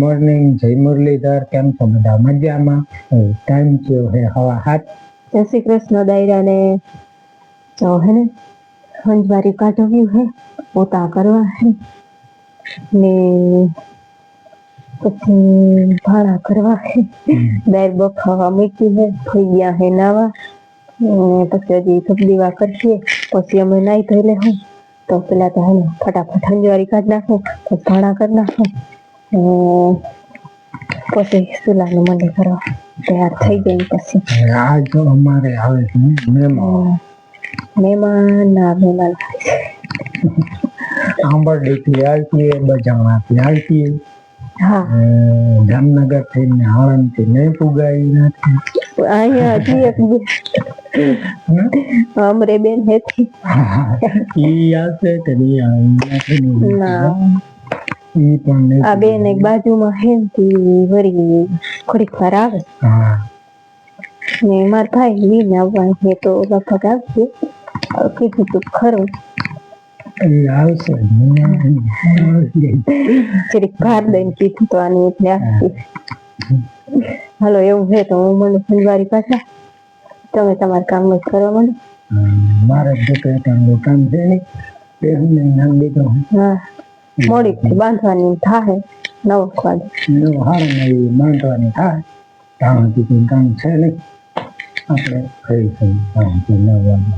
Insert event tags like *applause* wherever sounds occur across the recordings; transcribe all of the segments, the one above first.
Morning જય મુરલીધર કેમ છો બધા મજામાં? ટાઈમ થયો હે હવા હાથ. જય શ્રી કૃષ્ણ દાયરાને તો હે ને હંજવારી કાઢવ્યું હે પોતા કરવા હે. ને પછી ભાડા કરવા હે. દાયર બફાવા મૂકી હે થઈ ગયા હે નાવા. પછી હજી ધૂપ કરીએ કરશે પછી અમે નાઈ ધોઈ લેવું તો પેલા તો હે ફટાફટ હંજવારી કાઢ નાખું ભાડા કરી નાખું. પછી સુલાનું મને કરવા તૈયાર થઈ ગઈ પછી. આ જો અમારે આવે છે મહેમાન. મહેમાન ના મહેમાન આંબરડીથી આવતી બજાણાથી આવતી જામનગર થઈને આણંદથી નહીં પુગાઈ નથી અહીંયા હજી એક અમરે બેન હેથી ઈ આવશે કે નહીં ના. ઈ પણ આ બેન એક બાજુમાં હેમથી વળી થોડીક વાર આવે. ને માર ભાઈ વીને આવવાનું છે તો લગભગ આવશે. કીધું તું ખરું. આવશે આવશે. જરીક ભાર દઈને કીધું તો આની એટલે આવશે. હાલો એવું છે તો હું મને ફંજવારી પાછા. તમે તમારું કામ જ કરવા હમ, મારે કામ છે નહીં બેનને નામ દીધું. હા. મોડીથી બાંધવાની થાય નવ વાગે. એનું હારું નહીં બાંધવાની થાય ત્યાં સુધી કામ છે ને આપણે કહીશું ત્યાં સુધી ન વાગે.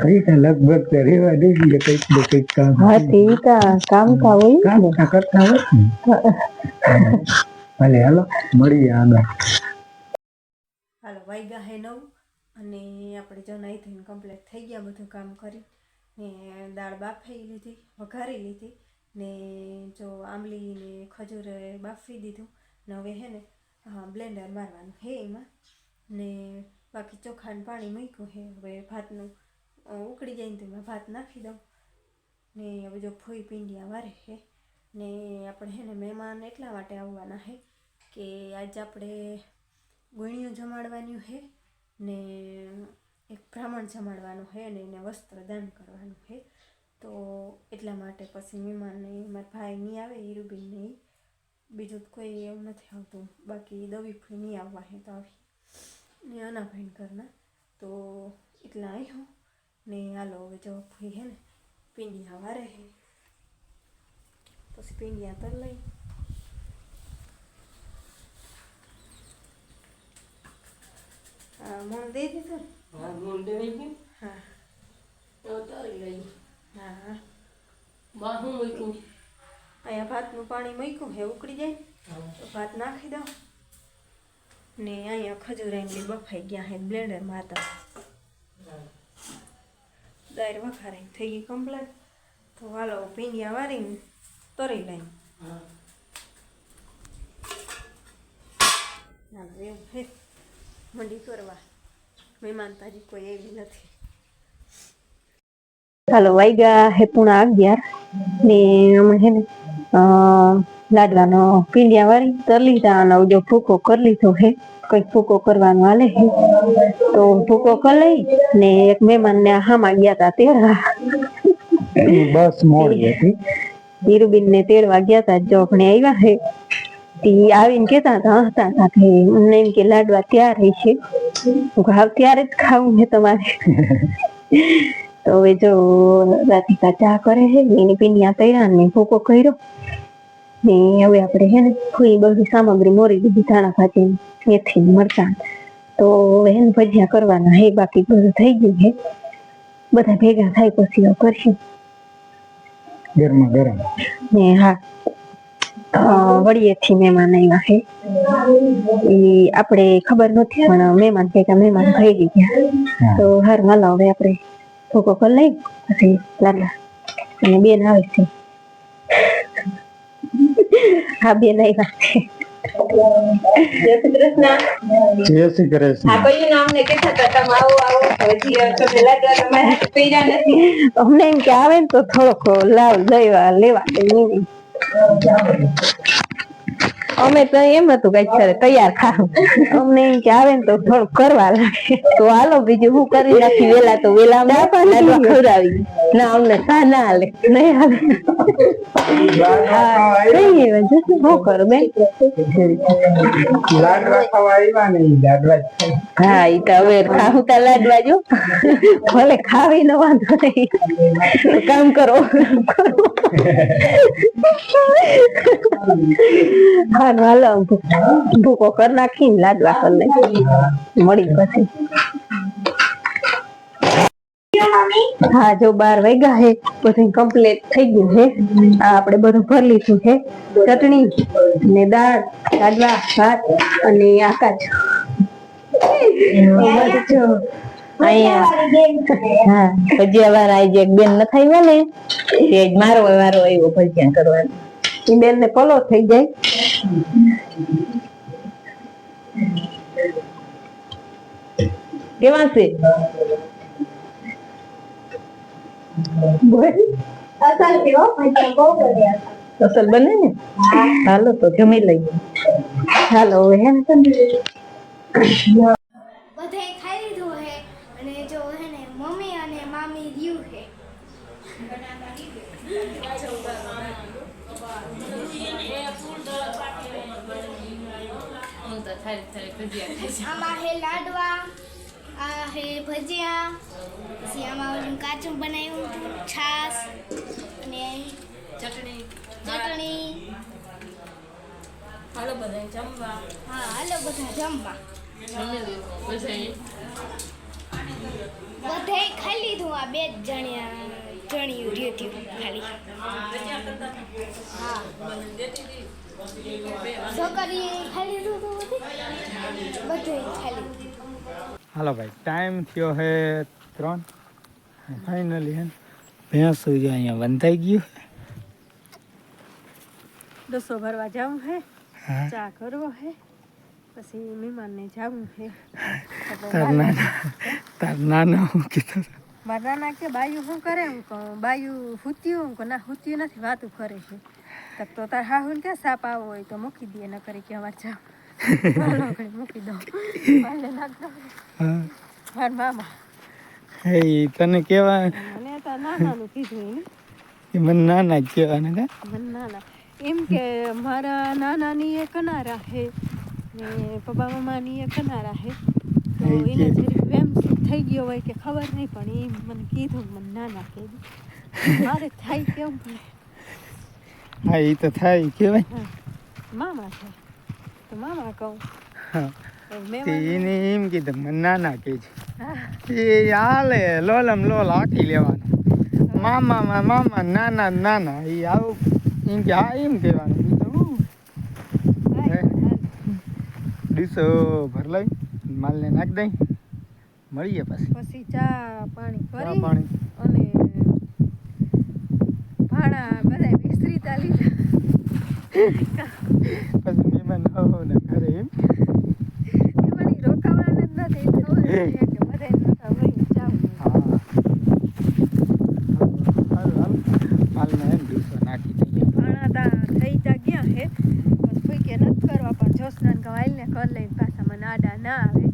કઈ કે લગભગ તો રહેવા દેજે કંઈક ને કંઈક કામ હા તે તા કામ કા હોય કામ ને. તો કરતા હોય ભલે હાલો મળીએ આગળ. હાલો હે નવ અને આપણે જો નાઈ ધોઈને કમ્પ્લીટ થઈ ગયા બધું કામ કરી ને દાળ બાફી લીધી, વઘારી લીધી ને જો આંબલી ને ખજૂર બાફી દીધું ને હવે હે ને બ્લેન્ડર મારવાનું હે એમાં. ને બાકી ચોખાનું પાણી મૂક્યું હે, હવે ભાતનું ઉકળી જાય ને તો એમાં ભાત નાખી દઉં. ને હવે જો ફોઈ પીંડિયા વારે હે, ને આપણે હે ને મહેમાન એટલા માટે આવવાના હે કે આજે આપણે ગુણિયું જમાડવાનું છે ને બ્રાહ્મણ જમાડવાનું છે અને એને વસ્ત્ર દાન કરવાનું છે તો એટલા માટે પછી મહેમાનને મારા ભાઈ નહીં આવે હીરુબેન નહીં બીજું કોઈ એવું નથી આવતું. બાકી દવી ફૂઈ નહીં આવવા હે તો આવી. ને અનાભાઈ ઘરના. તો એટલા આવ્યો ને હાલો હવે જવાબ ફૂઈ હે ને. પીંડિયા વારે હે. પછી પીંડિયા તર લઈ. મોણ દઈ દીધું ને? હા મુંડે વહી ગયું? હા. તો તારી લઈ. હા. બાહું મૂક્યું? અહીંયા ભાતનું પાણી મૂક્યું હે ઉકળી જાય. તો ભાત નાખી દઉં. ને અહીંયા ખજૂર આંબલી બફાઈ ગયા હે બ્લેન્ડરમાં હતા દાળ વઘારાઈ થઈ ગઈ કમ્પ્લેટ. તો હાલો પીંડિયા વારીને તરી લઈ. હા. એવું હે. મંડી કરવા. મહેમાન તારી કોઈ એવી નથી. હાલો વાગ્યા હે પૂણા અગિયાર. ને હમણાં હે ને લાડવાનો પીંડિયા વાળી તર લીધા અને જો ભૂકો કરી લીધો હે કંઈક ભૂકો કરવાનો હાલે હે. તો ભૂકો કરી લઈ ને એક મહેમાન ને હામાં ગયા તા તેડવા. બસ મોડી હતી. ધીરુબીન ને તેડવા ગયા તા જો આપણે આવ્યા હે. તી આવીને કેતા હતા હસતા હતા કે અમને એમ કે લાડવા ત્યારે છે. ભાવ ત્યારે જ ખાવું છે તમારે. *laughs* તો હવે જો રાધિકા ચા કરે છે એની પીંડિયા તૈયાર ને ભૂકો કર્યો. ને હવે આપણે છે ને ફૂઈ બધી સામગ્રી મોરી દીધી ધાણા ભાજી મેથી મરચાં. તો હવે એને ભજીયા કરવાના હે બાકી બધું થઈ ગયું છે. બધા ભેગા થાય પછી કરશું. ગરમા ગરમ. ને હા. વડીએથી મહેમાન આવ્યા છે. એ આપણે ખબર નથી પણ મહેમાન ભેગા મહેમાન થઈ ગયા. તો હાર હાલો હવે આપણે ભૂકો કરી લઈ પછી લાલા અને બેન આવે છે. હા બેન આવ્યા છે. જય શ્રી કૃષ્ણ. જય શ્રી કૃષ્ણ. આ કયું નામ ને કહેતા હતા તમે આવો આવો. હજી તમે લાડવા તમારા હાથ નથી. અમને એમ કે આવે ને તો થોડોક લાવ લેવા લેવા દે નહીં Uh, Gallery. અમે તો એમ હતું કઈ અત્યારે તૈયાર ખાવું. અમને એમ કે આવે ને તો થોડું કરવા લાગે. તો હાલો બીજું હું કરી નાખી? વેલા તો વેલા અમે લાડવા ખવડાવી. ના અમને સા ના હાલે. નહીં હાલે. હા, કઈ એવા જશું શું કરું બેન? લાડવા ખાવા આવ્યા ને લાડવા હા ઈ તો હવે ખાવું તા લાડવા જો. ભલે ખાવી ન વાંધો નહીં. કામ કરો. હા *laughs* હાલો ભૂકો કરી નાખીને લાડવા કર નાખી મળી પછી. હા, જો બાર વાગ્યા હે, બધું કમ્પ્લીટ થઈ ગયું હે. આપણે બધું ભરી લીધું હે. ચટણી ને દાળ, લાડવા, ભાત અને આકાશ. ભજીયા વાળા આજે એક બેન ન થઈ ને તે મારો વારો આવ્યો ભજીયા કરવાનો. એ બેન ને પલો થઈ જાય. કેવા? છે અસલ બને ને? હાલો તો જમી લઈએ. હાલો હે ને બધે ખાઈ લીધું હે અને જો હે ને મમ્મી અને મામી રહ્યું હે હું તો થાળી થાળી ભજીયા ખાઈ છું. આમાં હે લાડવા આ હે ભજીયા પછી આમાં કાચું બનાવ્યું હતું છાશ અને ચટણી ચટણી. હાલો જમવા. હા હાલો બધા જમવા. બધે ખાઈ લીધું આ બે જ જણ્યા. જણ્યું રહ્યું હતી ખાલી. બધે? હાલો ભાઈ ટાઈમ થયો હે ત્રણ. ફાઇનલી હે ભેંસ જો અહીંયા બંધાઈ ગયું ડોસો ભરવા જવું હે ચા કરવો હે પછી મહેમાનને જવું હે. તાર નાના તાર નાના હું કીધું. મારા કે બાયું શું કરે હું કહું? બાયું હૂત્યું હું કહું ના હૂત્યું નથી વાતું કરે છે. તક તો તાર હા હું કે સાપ આવો હોય તો મૂકી દે ન કરે કે અમારે હાલો મૂકી દઉં. પાલે નાખ દઉં મારા મામા. હે તને કેવા મને તો નાનાનું કીધું એ મને નાના જ કહેવાના કા? મને નાના. એમ કે મારા નાનાની એ કનારા હે ને પપ્પા મમ્માની એ કનારા હે. તો એને થઈ ગયો હોય કે ખબર નહીં પણ એ મને કીધું મને નાના કીધું. મારે થાય કેમ હા એ તો થાય કેવાય. મામા છે. તો મામા કહું. એને એમ કીધું મને નાના કે હા, એ હાલે લોલમ લોલ હાકી લેવાનો. મામા મામા નાના ને નાના એ આવું એમ કે હા એમ કહેવાનું. ડીસો ભર લઈ માલને નાખ દઈ. મળીએ પછી. પછી ચા પાણી કરી પાણી. અને ભાણા બધા વિસ્તરી ચાલી પછી મહેમાન હો ને ઘરે એમ. ઈ રોકાવાના જ નથી કરવા પણ જોશનાને કવાઈલ ને કર લઈને પાછા મને આડા ના આવે.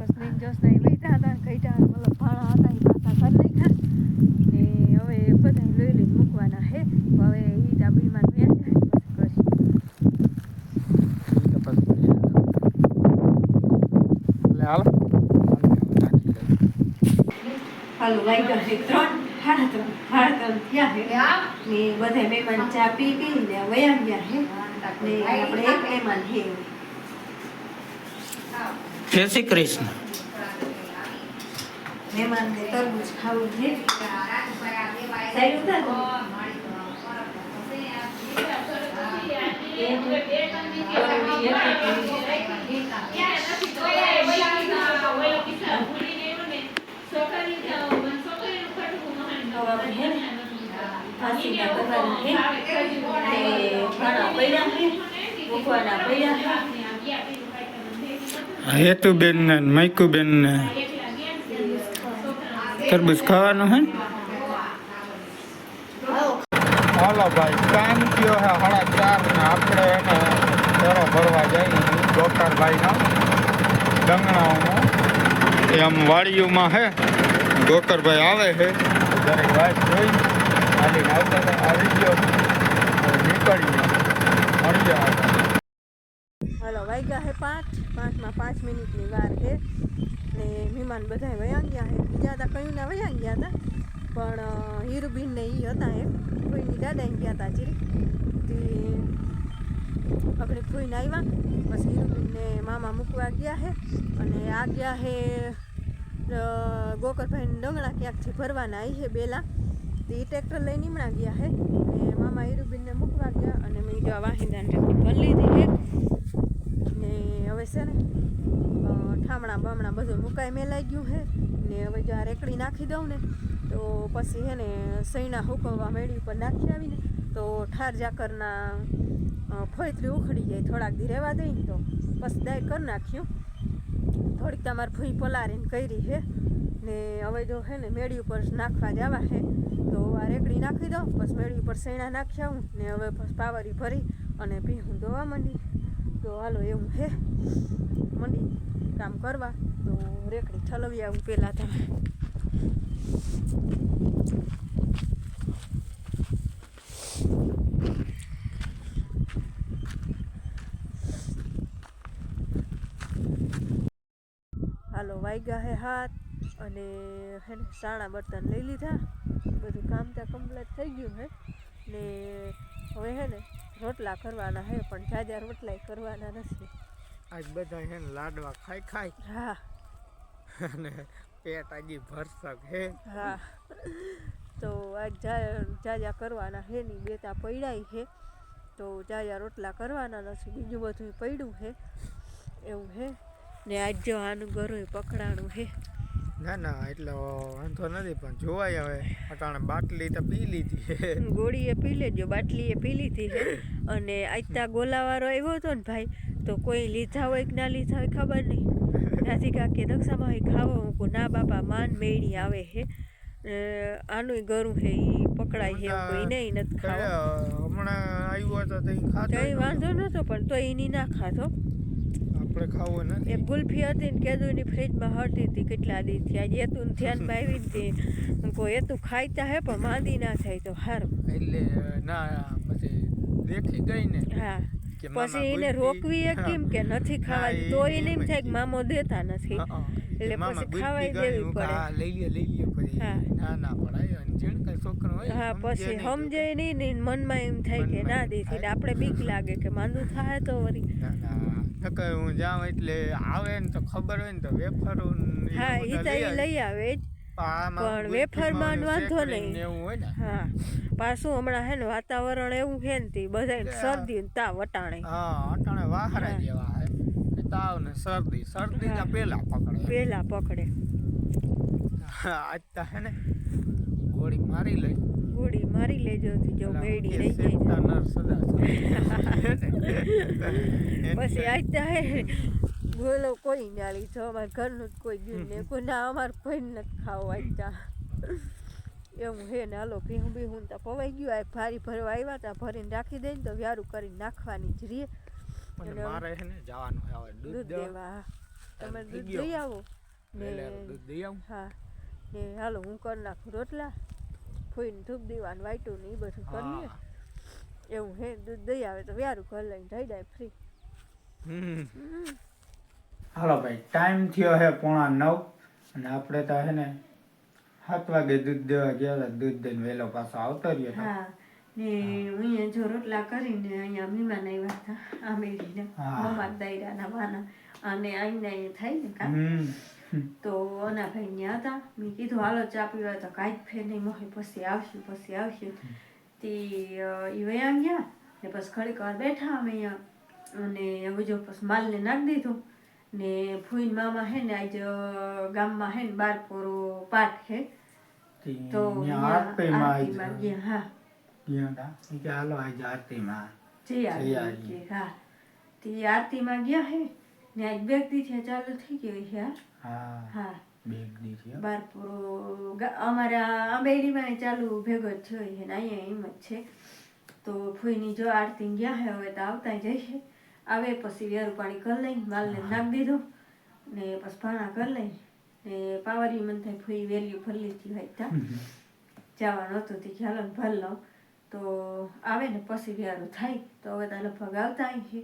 બસ મેં જોશના નહીં વૈતા હતા કઈટા મતલબ ભાણા હતા એ પાછા કરી નાખ્યા ને હવે બધા લઈ લઈને મૂકવાના હે. હવે એ ડાબીમાં હાલો. વાગ્યા છે ત્રણ. સાડા ત્રણ સાડા ત્રણ થયા છે. ને બધા મહેમાન ચા પી પી ને વયા ગયા છે. ને આપણે એક મહેમાન છે. જય શ્રી કૃષ્ણ. મહેમાનને તરબૂચ હેતુબેન ને મૈકુબેન ને તરબૂચ ખાવાનું હે હાલો ભાઈ ટાઈમ થયો હે સાડા ચાર ને આપણે એને ફેરો ભરવા જઈએ ગોકરભાઈનો ડંગણાઓનો એ આમ વાડીઓમાં હે ગોકરભાઈ આવે છે દરેક વાત જોઈ ખાલી આવતા આવી ગયો. નીકળી મળીએ આપણે હાલો વાગ્યા છે પાંચ. પાંચમાં પાંચ મિનિટની વાર છે. ને મહેમાન બધા વયા ગયા હે. બીજા હતા કયું ના વયા ગયા હતા પણ હીરુબીન ને એ હતા એમ. કોઈની દાદા ગયા હતા જે તે આપણે ફોઈને આવ્યા પછી હીરુબીનને મામા મૂકવા ગયા હે. અને આ ગયા હે ગોકરભાઈને ડંગણા ક્યાંકથી ભરવાના આવી છે બેલા. તે ટ્રેક્ટર લઈને નીમણા ગયા ને મામા હીરુબીનને મૂકવા ગયા. અને મેં ગયા આ વાહિંદાને ટ્રેક્ટર ભરી લીધી હે ને હવે છે ને ઠામણા બામણા બધું મુકાઈ મેલાઈ ગયું છે ને હવે જો આ રેકડી નાખી દઉં ને, તો પછી હે ને સૈના હુકવવા મેળી ઉપર નાખી આવીને, તો ઠાર જાકરના ફોયત્રી ઉખડી જાય, થોડાક દી રહેવા દઈને તો. પછી દાય કરી નાખ્યું. થોડીક તમારે ભૂઈ પલારીને કરી છે ને હવે જો હે ને મેળી ઉપર નાખવા જવા છે તો આ રેકડી નાખી દઉં, પછી મેળી ઉપર સૈણા નાખી આવું, ને હવે પછી પાવરી ભરી અને ભીહું ધોવા માંડી. તો હાલો એવું હે. મંડી. કામ કરવા, તો રેકડી ઠલવી આવું પહેલાં તમે. હાલો વાગ્યા હે હાથ અને હે ને સાણા બર્તન લઈ લીધા. બધું કામ ત્યાં કમ્પ્લીટ થઈ ગયું હે. ને હવે હે ને રોટલા કરવાના હે, પણ જાજા રોટલાય કરવાના નથી. આજ બધા હે ને લાડવા ખાઈ ખાઈ હા. અને પેટ આજી ભરસક હે. હા. તો આજ જાજા કરવાના હે ની બેતા પડાય છે તો જાજા રોટલા કરવાના નથી બીજું બધું પડ્યું છે એવું હે. ને આજ જો આનું ગરું પકડાણું હે. ના ના એટલે વાંધો નથી પણ જોવાય હવે. અટાણે બાટલી તો પી લીધી હે. ગોળીએ પી લેજો બાટલીએ પી લીધી અને આજતા ગોલાવાળો આવ્યો હતો ને ભાઈ તો કોઈ લીધા હોય કે ના લીધા હોય ખબર નહીં. રાધિકા કે નકશામાં હોય ખાવો હું કહું ના બાપા માન મેળી આવે હે. આનું ગરું હે એ પકડાય છે કોઈ નહીં નથી ખાવો. હમણાં આવ્યો હતો તો ખાતો કઈ વાંધો નહોતો પણ તો એની ના ખાતો આપણે ખાવું ને એ ગુલ્ફી હતી ને કેદુની ફ્રીજમાં હળતી હતી કેટલા દીથી આજે એતું ધ્યાનમાં આવી હતી કોઈ એ એતું ખાઈતા હે પણ માંદી ના થાય તો હારું. એટલે ના પછી દેખી ગઈ ને. હા. પછી એને રોકવી કેમ કે નથી ખાવાની તો એને એમ થાય કે મામો દેતા નથી. એટલે પછી ખાવાય દેવી પડે. હા, લઈ લે લઈ લે ના ના પડાય જેણ કઈ છોકરો હોય હા પછી સમજે નહીં ને મનમાં એમ થાય કે ના એમ એટલે આપણે બીક લાગે કે માંદું થાય તો નકર હું જાઉં એટલે આવે ને તો ખબર હોય ને તો વેફર હા એ તો લઈ આવે જ પણ વેફરમાં વાંધો નહીં. હા. પાછું હમણાં હે ને વાતાવરણ એવું હે ને તે બધા શરદી ને તાવ વટાણે. હા અટાણે વાહરા જેવા હે. તાવ ને શરદી. શરદી ના પેલા પકડે. પેલા પકડે. આજ તો હે ને ગોળી મારી લઈ. ગોળી મારી લેજો જો મેડી રહી જાય. *laughs* *laughs* પછી આજ તો હે બોલો કોઈ ના લીધો અમારે ઘરનું જ કોઈ ગયું ને કોઈ ના અમારે કોઈ નથી ખાવા આવતા એવું હે ને હાલો ભીહું ભીહું તો પવાઈ ગયું. આ ભારી ભરવા આવ્યા હતા ભરીને રાખી દઈને તો વ્યારું કરીને નાખવાની જ રીએ. મારે ને જવાનું દૂધ દેવા. તમે દૂધ દઈ આવો. ને દૂધ દઈ આવું. હા. ને હાલો હું કરી નાખું રોટલા. ફોઈને ધૂપ દીવાનું વાટું ને એ બધું કરીએ. એવું હે દૂધ દઈ આવે તો વ્યારું ઘર લઈને થઈ જાય ફ્રી. હમ. હાલો ભાઈ ટાઈમ થયો છે પોણા નવ અને આપણે તો હે ને સાત વાગે દૂધ દેવા ગયા હતા દૂધ દઈને વહેલો પાછો આવતો રહ્યો. હા ને અહીંયા જો રોટલા કરીને અહીંયા મહેમાન આવ્યા હતા આ મેળીને હા. મમા દાયરાના વાના. અને અહીંયા એ થાય ને કામ. તો અનાભાઈ ને હતા. મેં કીધું હાલો ચા પીવા તો કાંઈ ફેર નહીં મોહે પછી આવશું પછી આવશું. તે એ વયા ગયા ને પછી ઘડીક વાર બેઠા અમે અહીંયા. અને હવે જો પછી માલને નાખી દીધું. ને ફૂઈન મામા હે ને આજ ગામમાં હે ને બાર પોરો પાઠ હે. તે આરતીમાં ગયા હા. ગયા હાલો આજે આરતીમાં. હા. તે આરતીમાં ગયા હે ને આજ બે દી થયા ચાલુ થઈ ગયો છે હા. હા. બેગ દી થયો. બારપુરો અમારા આંબેડીમાં ચાલુ ભેગો જ છે ને અહીંયા એમ જ છે. તો ફૂઈની જો આરતી ગયા હે હવે તો આવતા જશે આવે પછી વેરું પાણી કરી લઈ માલને નાખી દીધો ને પછી ભાણા કરી લઈ ને પાવરી મન થાય ફૂઈ વેલ્યુ ભરી લીધી હોય ત્યાં જવાનું હતું તે ખ્યાલ ભર લઉં. તો આવે ને પછી વેરું થાય. તો હવે તો લગભગ આવતા છે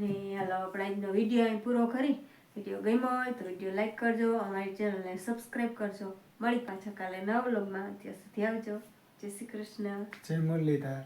ને હાલો આપણે આજનો વીડિયો અહીં પૂરો કરી. વીડિયો ગમ્યો હોય તો વીડિયો લાઈક કરજો અમારી ચેનલને સબસ્ક્રાઈબ કરજો. મળી પાછા કાલે નવા વ્લોગમાં. ત્યાં સુધી આવજો. જય શ્રી કૃષ્ણ. જય મુરલીધર.